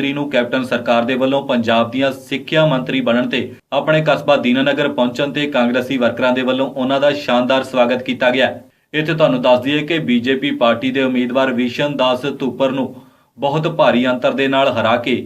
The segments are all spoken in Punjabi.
ਚੌਧਰੀ ਨੂੰ ਕੈਪਟਨ ਸਰਕਾਰ ਦੇ ਵੱਲੋਂ ਪੰਜਾਬ ਦੀਆਂ ਸਿੱਖਿਆ ਮੰਤਰੀ ਬਣਨ ਤੇ ਆਪਣੇ ਕਸਬਾ ਦੀਨਾਨਗਰ ਪਹੁੰਚਣ ਤੇ ਕਾਂਗਰਸੀ ਵਰਕਰਾਂ ਦੇ ਵੱਲੋਂ ਉਹਨਾਂ ਦਾ ਸ਼ਾਨਦਾਰ ਸਵਾਗਤ ਕੀਤਾ ਗਿਆ। ਇੱਥੇ ਤੁਹਾਨੂੰ ਦੱਸ ਦਈਏ ਕਿ ਬੀਜੇਪੀ ਪਾਰਟੀ ਦੇ ਉਮੀਦਵਾਰ ਵਿਸ਼ਨ ਦਾਸ ਧੂਪਰ ਨੂੰ ਬਹੁਤ ਭਾਰੀ ਅੰਤਰ ਦੇ ਨਾਲ ਹਰਾ ਕੇ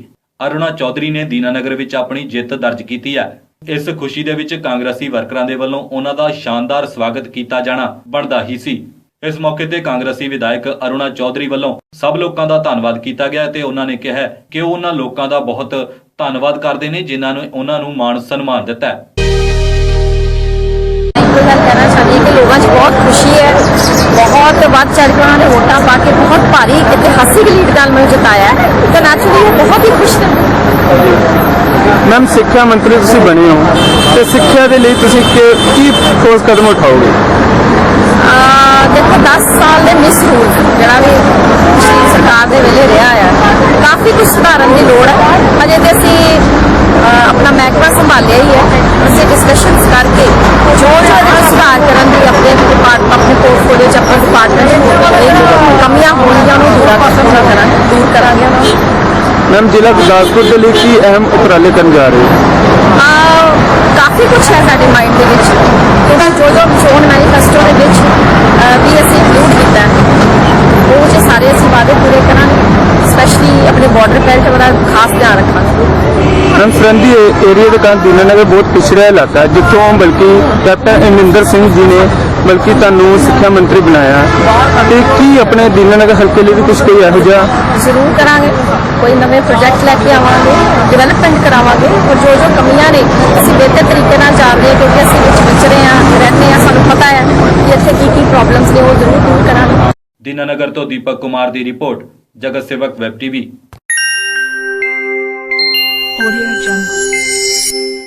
ਅਰੁਣਾ ਚੌਧਰੀ ਨੇ ਦੀਨਾਨਗਰ ਵਿੱਚ ਆਪਣੀ ਜਿੱਤ ਦਰਜ ਕੀਤੀ ਹੈ। ਇਸ ਖੁਸ਼ੀ ਦੇ ਵਿੱਚ ਕਾਂਗਰਸੀ ਵਰਕਰਾਂ ਦੇ ਵੱਲੋਂ ਉਹਨਾਂ ਦਾ ਸ਼ਾਨਦਾਰ ਸਵਾਗਤ ਕੀਤਾ ਜਾਣਾ ਬਣਦਾ ਹੀ ਸੀ। ਇਸ ਮੌਕੇ ਤੇ ਕਾਂਗਰਸੀ ਵਿਧਾਇਕ ਅਰੁਣਾ ਚੌਧਰੀ ਵੱਲੋਂ ਸਭ ਲੋਕਾਂ ਦਾ ਧੰਨਵਾਦ ਕੀਤਾ ਗਿਆ ਤੇ ਉਹਨਾਂ ਨੇ ਕਿਹਾ ਕਿ ਉਹ ਉਹਨਾਂ ਲੋਕਾਂ ਦਾ ਬਹੁਤ ਧੰਨਵਾਦ ਕਰਦੇ ਨੇ ਜਿਨ੍ਹਾਂ ਨੇ ਉਹਨਾਂ ਨੂੰ ਮਾਣ ਸਨਮਾਨ ਦਿੱਤਾ ਹੈ। ਇੱਕੋ ਗੱਲ ਕਹਿਣਾ ਚਾਹੁੰਦੀ ਹਾਂ ਕਿ ਲੋਕਾਂ 'ਚ ਬਹੁਤ ਖੁਸ਼ੀ ਹੈ। ਬਹੁਤ ਵੱਧ ਚੜ੍ਹ ਕੇ ਉਹਨਾਂ ਨੇ ਵੋਟਾਂ ਪਾ ਕੇ ਬਹੁਤ ਭਾਰੀ ਇਤਿਹਾਸਿਕ ਲੀਡ ਨਾਲ ਮੈਨੂੰ ਜਿਤਾਇਆ ਹੈ। ਤਾਂ ਨੈਚੁਰਲੀ ਉਹ ਬਹੁਤ ਹੀ ਖੁਸ਼ ਨੇ। ਮੈਮ ਸਿੱਖਿਆ ਮੰਤਰੀ ਤੁਸੀਂ ਬਣੇ ਹੋ ਤੇ ਸਿੱਖਿਆ ਦੇ ਲਈ ਤੁਸੀਂ ਕਿ- ਠੋਸ ਕਦਮ ਉਠਾਓਗੇ? ਆਹ ਦੇਖੋ 10 ਸਾਲ ਦੇ ਮਿਸ ਰੂਲ ਜਿਹੜਾ ਵੀ ਪਿਛਲੀ ਸਰਕਾਰ ਦੇ ਵੇਲੇ ਰਿਹਾ ਆ। ਕਾਫੀ ਕੁਝ ਸੁਧਾਰਨ ਦੀ ਲੋੜ ਹੈ ਅਜੇ ਤੇ ਅਸੀਂ ਆਪਣਾ ਮਹਿਕਮਾ ਸੰਭਾਲਿਆ ਹੀ ਹੈ ਅਸੀਂ ਡਿਸਕਸ਼ਨਸ ਕਰਕੇ ਜੋ ਜੋ ਸੁਧਾਰ ਕਰਨ ਦੀ ਆਪਣੇ ਡਿਪਾਰਟ ਆਪਣੇ ਪੋਰਟਫੋਲੀਓ ਚ ਆਪਣੇ ਡਿਪਾਰਟਮੈਂਟ ਕਮੀਆਂ ਹੋਣਗੀਆਂ ਉਹਨੂੰ ਦੂਰ ਕਰਾਂਗੇ ਦੂਰ ਮੈਮ ਜ਼ਿਲ੍ਹਾ ਗੁਰਦਾਸਪੁਰ ਦੇ ਲਈ ਕੀ ਅਹਿਮ ਉਪਰਾਲੇ ਕਰਨ ਜਾ ਰਹੇ ਹੋ? ਕਾਫੀ ਕੁਝ ਹੈ ਸਾਡੇ ਮਾਈਂਡ ਦੇ ਵਿੱਚ ਕਿਉਂਕਿ ਜੋ ਜੋ ਚੋਣ ਮੈਨੀਫੈਸਟੋ ਦੇ ਵਿੱਚ ਅਹ, ਵੀ ਅਸੀਂ ਇਨਕਲੂਡ ਕੀਤਾ ਹੈ ਉਹ ਜੇ ਸਾਰੇ ਅਸੀਂ ਵਾਅਦੇ ਪੂਰੇ ਕਰਾਂਗੇ ਆਪਣੇ ਬਾਰਡਰ ਬੈਲਟ ਦਾ ਖਾਸ ਧਿਆਨ ਰੱਖਾਂਗੇ। ਮੈਮ ਸਰੰਦੀ ਏਰੀਆ ਦੇ ਕਾਰਨ ਦੀਨਾਨਗਰ ਬਹੁਤ ਪਿਛੜਿਆ ਇਲਾਕਾ ਹੈ, ਜਿੱਥੋਂ ਬਲਕਿ ਕੈਪਟਨ ਅਮਰਿੰਦਰ ਸਿੰਘ ਜੀ ਨੇ ਬਲਕਿ ਤੁਹਾਨੂੰ ਸਿੱਖਿਆ ਮੰਤਰੀ ਬਣਾਇਆ। ਤੇ ਕੀ ਆਪਣੇ ਦੀਨਾਨਗਰ ਹਲਕੇ ਲਈ ਵੀ ਕੁਝ ਕੋਈ ਇਹੋ ਜਿਹਾ ਜ਼ਰੂਰ ਕਰਾਂਗੇ। ਕੋਈ ਨਵੇਂ ਪ੍ਰੋਜੈਕਟ ਲੈ ਕੇ ਆਵਾਂਗੇ ਡਿਵੈਲਪਮੈਂਟ ਕਰਾਵਾਂਗੇ ਔਰ ਜੋ ਜੋ ਕਮੀਆਂ ਨੇ ਅਸੀਂ ਬਿਹਤਰ ਤਰੀਕੇ ਨਾਲ ਜਾਣਦੇ ਹਾਂ ਕਿਉਂਕਿ ਅਸੀਂ ਵਿੱਚ ਵਿਚਰੇ ਹਾਂ ਰਹਿੰਦੇ ਹਾਂ ਸਾਨੂੰ ਪਤਾ ਹੈ ਕਿ ਇੱਥੇ ਕੀ ਕੀ ਪ੍ਰੋਬਲਮਸ ਨੇ ਉਹ ਜ਼ਰੂਰ ਦੂਰ ਕਰਾਂਗੇ। ਦੀਨਾਨਗਰ ਤੋਂ ਦੀਪਕ ਕੁਮਾਰ ਦੀ ਰਿਪੋਰਟ। ਜਗਤ ਸੇਵਕ ਵੈਬ ਟੀਵੀ Audio Jungle.